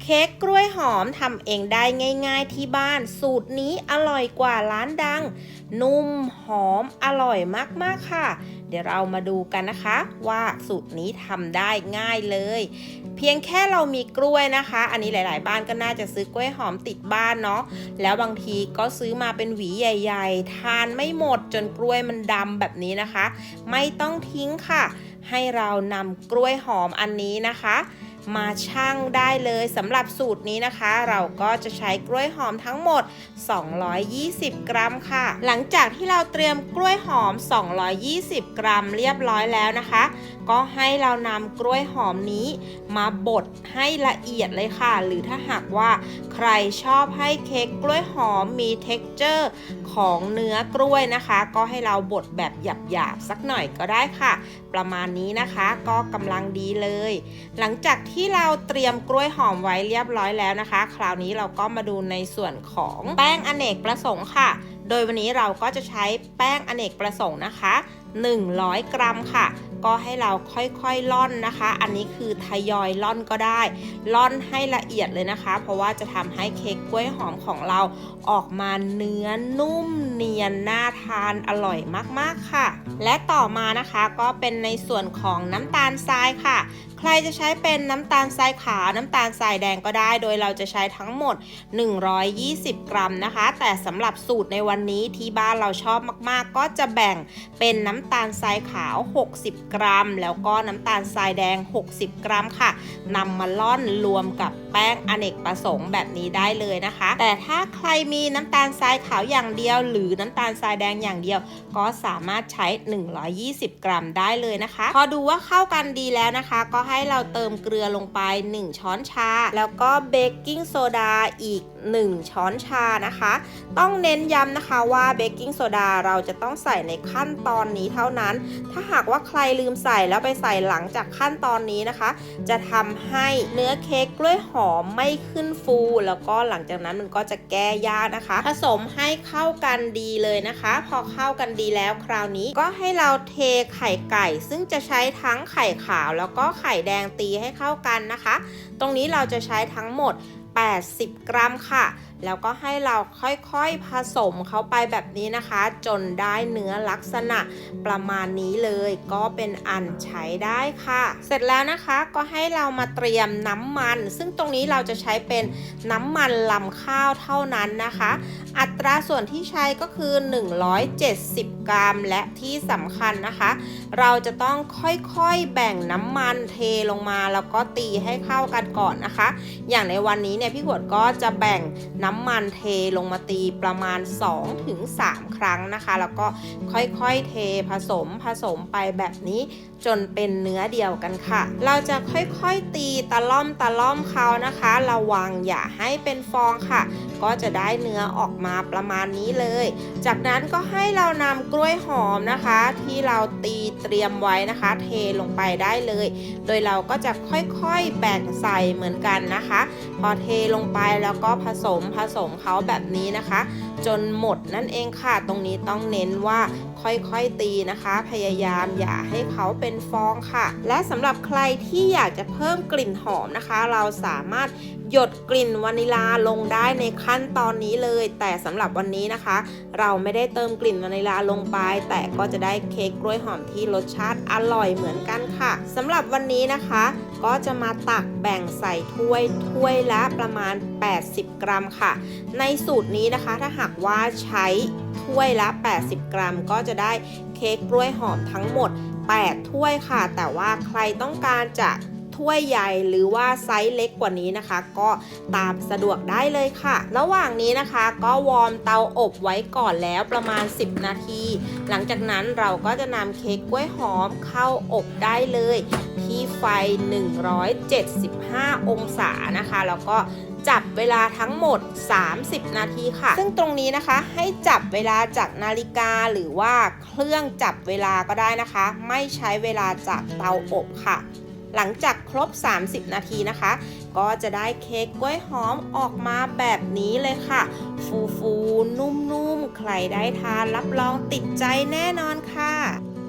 เค้กกล้วยหอมทำเองได้ง่ายๆที่บ้าน สูตรนี้อร่อยกว่าร้านดัง นุ่มหอมอร่อยมากๆค่ะ เดี๋ยวเรามาดูกันนะคะ ว่าสูตรนี้ทำได้ง่ายเลย เพียงแค่เรามีกล้วยนะคะ อันนี้หลาย ๆ บ้านก็น่าจะซื้อกล้วยหอมติดบ้านเนาะแล้วบางทีก็ซื้อมาเป็นหวีใหญ่ ๆ ทานไม่หมดจนกล้วยมันดำแบบนี้นะคะ ไม่ต้องทิ้งค่ะ ให้เรานำกล้วยหอมอันนี้นะคะ มาชั่งได้เลยสำหรับสูตรนี้นะคะ เราก็จะใช้กล้วยหอมทั้งหมด 220 กรัมค่ะ หลังจากที่เราเตรียมกล้วยหอม 220 กรัมเรียบร้อยแล้วนะคะ ก็ให้เรานำกล้วยหอมนี้มาบดให้ละเอียดเลยค่ะ หรือถ้าหากว่าใครชอบให้เค้กกล้วยหอมมี t e x t อร์ของเนื้อกล้วยนะคะ ก็ให้เราบดแบบหยาบๆสักหน่อยก็ได้ค่ะ ประมาณนี้นะคะก็กำลังดีเลย หลังจากที่ที่เราเตรียมกล้วยหอมไว้เรียบร้อยแล้วนะคะ คราวนี้เราก็มาดูในส่วนของแป้งอเนกประสงค์ค่ะ โดยวันนี้เราก็จะใช้แป้งอเนกประสงค์นะคะ 100 กรัมค่ะ ก็ให้เราค่อยๆล่อนนะคะ อันนี้คือทยอยล่อนก็ได้ ล่อนให้ละเอียดเลยนะคะ เพราะว่าจะทำให้เค้กกล้วยหอมของเราออกมาเนื้อนุ่มเนียนน่าทานอร่อยมากๆค่ะ และต่อมานะคะก็เป็นในส่วนของน้ำตาลทรายค่ะ ใครจะใช้เป็นน้ำตาลทรายขาวน้ำตาลทรายแดงก็ได้ โดยเราจะใช้ทั้งหมด 120 กรัมนะคะ แต่สำหรับสูตรในวันนี้ที่บ้านเราชอบมากๆ ก็จะแบ่งเป็นน้ำตาลทรายขาว 60กรัม แล้วก็น้ำตาลทรายแดง 60 กรัมค่ะนำมาล่อนรวมกับแป้งอเนกประสงค์แบบนี้ได้เลยนะคะ แต่ถ้าใครมีน้ำตาลทรายขาวอย่างเดียว หรือน้ำตาลทรายแดงอย่างเดียว ก็สามารถใช้ 120 กรัมได้เลยนะคะ พอดูว่าเข้ากันดีแล้วนะคะ ก็ให้เราเติมเกลือลงไป 1 ช้อนชา แล้วก็เบกกิ้งโซดาอีก 1 ช้อนชานะคะ ต้องเน้นย้ำนะคะว่าเบกกิ้งโซดาเราจะต้องใส่ในขั้นตอนนี้เท่านั้น ถ้าหากว่าใครลืืมใส่แล้วไปใส่หลังจากขั้นตอนนี้นะคะ จะทำให้เนื้อเค้กกล้วยหอมไม่ขึ้นฟู แล้วก็หลังจากนั้นมันก็จะแก้ยากนะคะ ผสมให้เข้ากันดีเลยนะคะ พอเข้ากันดีแล้วคราวนี้ก็ให้เราเทไข่ไก่ ซึ่งจะใช้ทั้งไข่ขาว แล้วก็ไข่แดงตีให้เข้ากันนะคะ ตรงนี้เราจะใช้ทั้งหมด 80 กรัมค่ะ แล้วก็ให้เราค่อยๆผสมเข้าไปแบบนี้นะคะ จนได้เนื้อลักษณะประมาณนี้เลยก็เป็นอันใช้ได้ค่ะ เสร็จแล้วนะคะก็ให้เรามาเตรียมน้ำมัน ซึ่งตรงนี้เราจะใช้เป็นน้ำมันลำข้าวเท่านั้นนะคะ อัตราส่วนที่ใช้ก็คือ 170 กรัม และที่สำคัญนะคะ เราจะต้องค่อยๆแบ่งน้ำมันเทลงมาแล้วก็ตีให้เข้ากันก่อนนะคะ อย่างในวันนี้เนี่ยพี่ขวดก็จะแบ่งน้ำ้ำมันเทลงมาตีประมาณ 2-3 ครั้งนะคะ แล้วก็ค่อยๆเทผสมผสมไปแบบนี้จนเป็นเนื้อเดียวกันค่ะ เราจะค่อยๆตีตะล่อมตะล่อมเขานะคะ ระวังอย่าให้เป็นฟองค่ะ ก็จะได้เนื้อออกมาประมาณนี้เลย จากนั้นก็ให้เรานำกล้วยหอมนะคะ ที่เราตีเตรียมไว้นะคะ เทลงไปได้เลย โดยเราก็จะค่อยๆแบ่งใส่เหมือนกันนะคะ พอเทลงไปแล้วก็ผสมผสมเขาแบบนี้นะคะ จนหมดนั่นเองค่ะ ตรงนี้ต้องเน้นว่าค่อยๆตีนะคะ พยายามอย่าให้เขาเป็นฟองค่ะ และสำหรับใครที่อยากจะเพิ่มกลิ่นหอมนะคะ เราสามารถหยดกลิ่นวานิลาลงได้ในขั้นตอนนี้เลย แต่สำหรับวันนี้นะคะ เราไม่ได้เติมกลิ่นวานิลาลงไป แต่ก็จะได้เค้กกล้วยหอมที่รสชาติอร่อยเหมือนกันค่ะสำหรับวันนี้นะคะ ก็จะมาตักแบ่งใส่ถ้วยถ้วยละประมาณ 80 กรัมค่ะ ในสูตรนี้นะคะถ้าหากว่าใช้ถ้วยละ 80 กรัม ก็จะได้เค้กกล้วยหอมทั้งหมด 8 ถ้วยค่ะ แต่ว่าใครต้องการจะ ถ้วยใหญ่หรือว่าไซส์เล็กกว่านี้นะคะ ก็ตามสะดวกได้เลยค่ะ ระหว่างนี้นะคะก็วอร์มเตาอบไว้ก่อนแล้วประมาณ 10 นาที หลังจากนั้นเราก็จะนำเค้กกล้วยหอมเข้าอบได้เลย ที่ไฟ 175 องศานะคะ แล้วก็จับเวลาทั้งหมด 30 นาทีค่ะ ซึ่งตรงนี้นะคะให้จับเวลาจากนาฬิกาหรือว่าเครื่องจับเวลาก็ได้นะคะ ไม่ใช้เวลาจากเตาอบค่ะ หลังจากครบ 30 นาทีนะคะ ก็จะได้เค้กกล้วยหอมออกมาแบบนี้เลยค่ะ ฟูฟูนุ่มๆ ใครได้ทานรับรองติดใจแน่นอนค่ะ